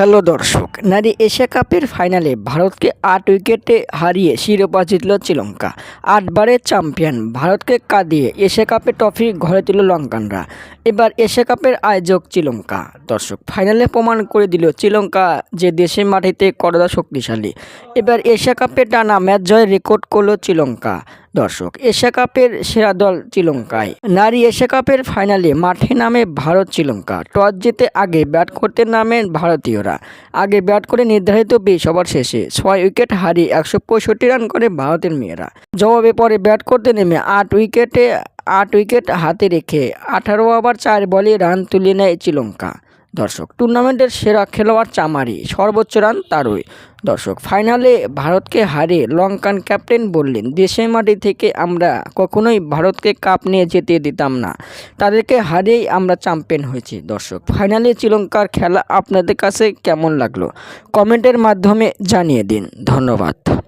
Hello দর্শক। নারী Asia কাপের ফাইনালে ভারতকে আট উইকেটে হারিয়ে শিরোপা জিতল শ্রীলঙ্কা। আটবারের চ্যাম্পিয়ন, ভারতকে কাঁদিয়ে এশিয়া কাপের ট্রফি ঘরে তুলল লঙ্কানরা। এবার এশিয়া কাপের আয়োজক শ্রীলঙ্কা। দর্শক, ফাইনালে প্রমাণ করে দিল শ্রীলঙ্কা যে দেশের মাটিতে কতটা শক্তিশালী। এবার এশিয়া কাপে টানা ম্যাচ জয়ের রেকর্ড করল শ্রীলঙ্কা। দর্শক, এশিয়া কাপের সেরা দল শ্রীলঙ্কায়। নারী এশিয়া কাপের ফাইনালে মাঠে নামে ভারত শ্রীলঙ্কা। টস জিতে আগে ব্যাট করতে নামেন ভারতীয়রা। আগে ব্যাট করে নির্ধারিত বিশ ওভার শেষে ছয় উইকেট হারিয়ে একশো পঁয়ষট্টি রান করে ভারতের মেয়েরা। জবাবে পরে ব্যাট করতে নেমে আট উইকেটে, আট উইকেট হাতে রেখে আঠারো ওভার চার বলে রান তুলে নেয় শ্রীলঙ্কা। দর্শক, টুর্নামেন্টের সেরা খেলোয়াড় চামারি, সর্বোচ্চ রান তারই। দর্শক, ফাইনালে ভারতকে হারিয়ে লঙ্কান ক্যাপ্টেন বললেন, দেশের মাটি থেকে আমরা কখনোই ভারতকে কাপ নিয়ে যেতে দিতাম না। তাদেরকে হারিয়েই আমরা চ্যাম্পিয়ন হয়েছি। দর্শক, ফাইনালে শ্রীলঙ্কার খেলা আপনাদের কাছে কেমন লাগল? কমেন্টের মাধ্যমে জানিয়ে দিন। ধন্যবাদ।